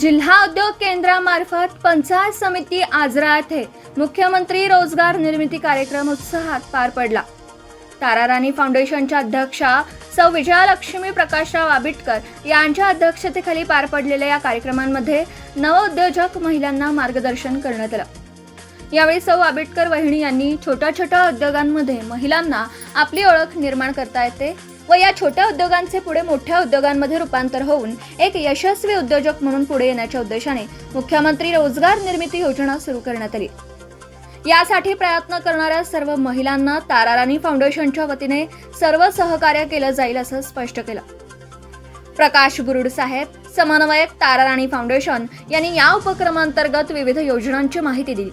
जिल्हा उद्योग केंद्रामार्फत पंचायत समिती आजरा येथे मुख्यमंत्री रोजगार निर्मिती कार्यक्रम उत्साहात पार पडला. ताराराणी फाउंडेशनच्या अध्यक्षा सौ विजयालक्ष्मी प्रकाशराव आबिटकर यांच्या अध्यक्षतेखाली पार पडलेल्या या कार्यक्रमांमध्ये नवउद्योजक महिलांना मार्गदर्शन करण्यात आलं. यावेळी सौ आबिटकर वहिणी यांनी छोट्या छोट्या उद्योगांमध्ये महिलांना आपली ओळख निर्माण करता येते व या छोट्या उद्योगांचे पुढे मोठ्या उद्योगांमध्ये रूपांतर होऊन एक यशस्वी उद्योजक म्हणून पुढे येण्याच्या उद्देशाने मुख्यमंत्री रोजगार निर्मिती योजना सुरू करण्यात आली. यासाठी प्रयत्न करणाऱ्या सर्व महिलांना ताराराणी फाउंडेशनच्या वतीने सर्व सहकार्य केलं जाईल असं स्पष्ट केलं. प्रकाश बुरुड साहेब समन्वयक ताराराणी फाउंडेशन यांनी या उपक्रमांतर्गत विविध योजनांची माहिती दिली.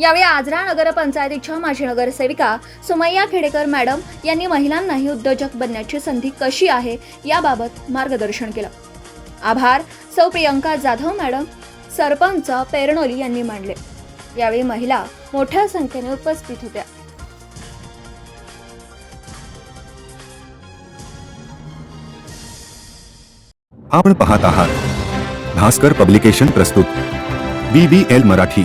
यावेळी आजरा नगरपंचायतीच्या माजी नगरसेविका सुमय्या खेडेकर मॅडम यांनी महिलांनाही उद्योजक बनण्याची संधी कशी आहे याबाबत मार्गदर्शन केलं. आभार. सौ प्रियंका जाधव मॅडम सरपंच पेरणोली यांनी मांडले. यावेळी महिला मोठ्या संख्येने उपस्थित होत्या. आपण पाहत आहात भास्कर पब्लिकेशन प्रस्तुत. B B L Marathi.